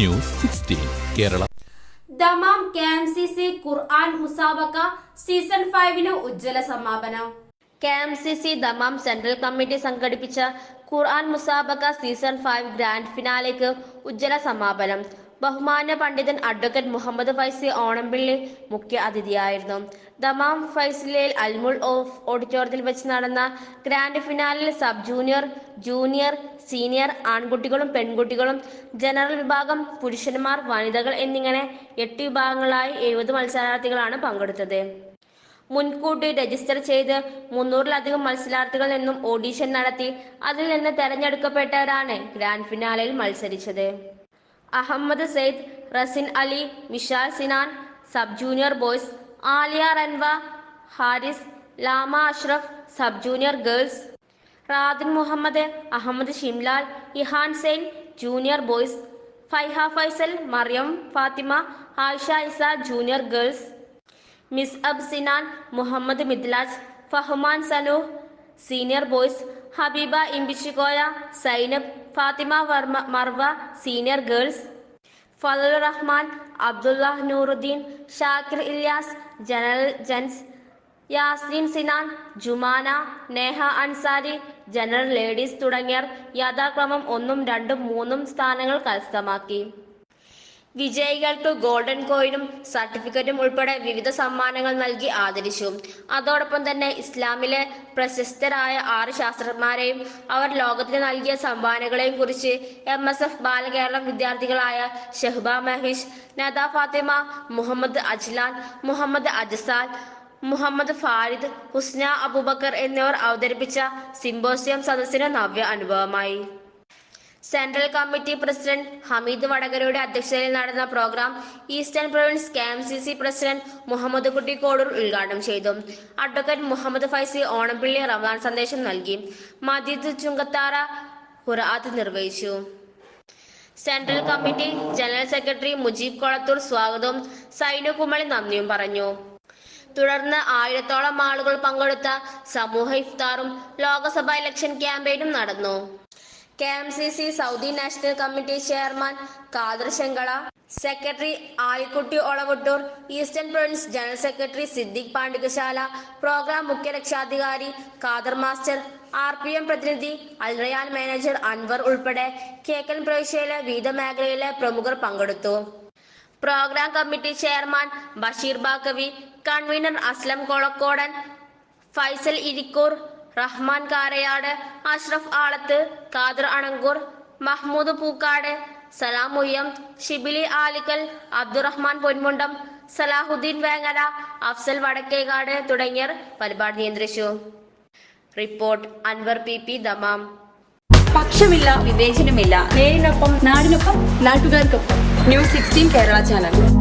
News sixteen Kerala. Dammam K M C C ഖുർആൻ മുസാബക്ക season ഫൈവിന് ഉജ്ജ്വല സമാപനം. K M C C Dammam central committee സംഘടിപ്പിച്ച ഖുർആൻ മുസാബക്ക സീസൺ ഫൈവ് ഗ്രാൻഡ് ഫിനാലേക്ക് ഉജ്ജ്വല സമാപനം. ബഹുമാന്യ പണ്ഡിതൻ അഡ്വക്കേറ്റ് മുഹമ്മദ് ഫൈസി ഓണംപിള്ളി മുഖ്യ അതിഥിയായിരുന്നു. ദമാം ഫൈസിലയിൽ അൽമുൾ ഓഫ് ഓഡിറ്റോറിയത്തിൽ വെച്ച് നടന്ന ഗ്രാൻഡ് ഫിനാലിൽ സബ് ജൂനിയർ ജൂനിയർ സീനിയർ ആൺകുട്ടികളും പെൺകുട്ടികളും ജനറൽ വിഭാഗം പുരുഷന്മാർ വനിതകൾ എന്നിങ്ങനെ എട്ട് വിഭാഗങ്ങളായി എഴുപത് മത്സരാർത്ഥികളാണ് പങ്കെടുത്തത്. മുൻകൂട്ടി രജിസ്റ്റർ ചെയ്ത് മുന്നൂറിലധികം മത്സരാർത്ഥികളിൽ നിന്നും ഓഡീഷൻ നടത്തി അതിൽ നിന്ന് തെരഞ്ഞെടുക്കപ്പെട്ടവരാണ് ഗ്രാൻഡ് ഫിനാലയിൽ മത്സരിച്ചത്. Ahammed Syed Razin Ali Vishal Sinan sub junior boys Aliya Ranva Haris Lama Ashraf sub junior girls. Radin Muhammad Ahammed Shimlal Ihan Zain junior boys. Faiha Faisal Mariyam Fathima Ayisha Isa junior girls. Miss അബ് Sinan Muhammad Midlaj Fahman Sanooh senior boys Habeeba Imbichikoya Zainab Fathima Varma Marva senior girls Fazlur Rahman Abdulla Nooruddeen Shakir Ilyas general gents Yasleen Sinan Jumana Neha Ansari general ladies തുടങ്ങിയവർ യഥാക്രമം ഒന്നും രണ്ടും മൂന്നും സ്ഥാനങ്ങൾ കരസ്ഥമാക്കി. വിജയികൾക്ക് golden കോയിനും സർട്ടിഫിക്കറ്റും ഉൾപ്പെടെ വിവിധ സമ്മാനങ്ങൾ നൽകി ആദരിച്ചു. അതോടൊപ്പം തന്നെ ഇസ്ലാമിലെ പ്രശസ്തരായ ആറ് ശാസ്ത്രജ്ഞന്മാരെയും അവർ ലോകത്തിന് നൽകിയ സംഭാവനകളെയും കുറിച്ച് എം എസ് എഫ് ബാലകേരളം വിദ്യാർത്ഥികളായ ഷെഹ്ബ മഹീഷ് നദ ഫാത്തിമ മുഹമ്മദ് അജ്ലാൻ മുഹമ്മദ് അജസാൽ മുഹമ്മദ് ഫാരിദ് ഹുസ്ന അബൂബക്കർ എന്നിവർ അവതരിപ്പിച്ച സിംബോസിയം സദസ്സിന് നവ്യ അനുഭവമായി. സെൻട്രൽ കമ്മിറ്റി പ്രസിഡന്റ് ഹമീദ് വടകരയുടെ അധ്യക്ഷതയിൽ നടന്ന program eastern province K M C C president Muhammad Kutty Kodur ഉദ്ഘാടനം ചെയ്തു. അഡ്വക്കേറ്റ് മുഹമ്മദ് ഫൈസി ഓണംപിള്ളി റമദാൻ സന്ദേശം നൽകി. മജീദ് ചുങ്കത്താറ ഖുറാത്ത് നിർവഹിച്ചു. Central committee general secretary Mujeeb Kolathur സ്വാഗതവും സൈനു കുമളി നന്ദിയും പറഞ്ഞു. തുടർന്ന് ആയിരത്തോളം ആളുകൾ പങ്കെടുത്ത സമൂഹ ഇഫ്താറും ലോക്സഭാ ഇലക്ഷൻ ക്യാമ്പയിനും നടന്നു. K M C C Saudi national committee chairman Kader Shankala secretary Alikutty Olavattur eastern province general secretary Siddique Pandikasala programme മുഖ്യ രക്ഷാധികാരി Khader master R P M പ്രതിനിധി അൽറയാൻ മാനേജർ അൻവർ ഉൾപ്പെടെ കിഴക്കൻ പ്രവിശ്യയിലെ വിവിധ മേഖലയിലെ പ്രമുഖർ പങ്കെടുത്തു. Program committee chairman Basheer Baqavi convener Aslam Kolakkodan Faisal Irikkur Rahman Karayad Ashraf Alath Khader Anangur Mahmood Pookkad Salam Uyyam Shibili Alikkal Abdurahman Ponmundam Salahuddeen Vengara Afsal Vadakkekad തുടങ്ങിയർ പരിപാടി നിയന്ത്രിച്ചു. Report Anwar P P Dammam. പക്ഷമില്ല വിവേചനമില്ല. നേരിനൊപ്പം നാടിനൊപ്പം നാട്ടുകാർക്കൊപ്പം. News sixteen Kerala channel.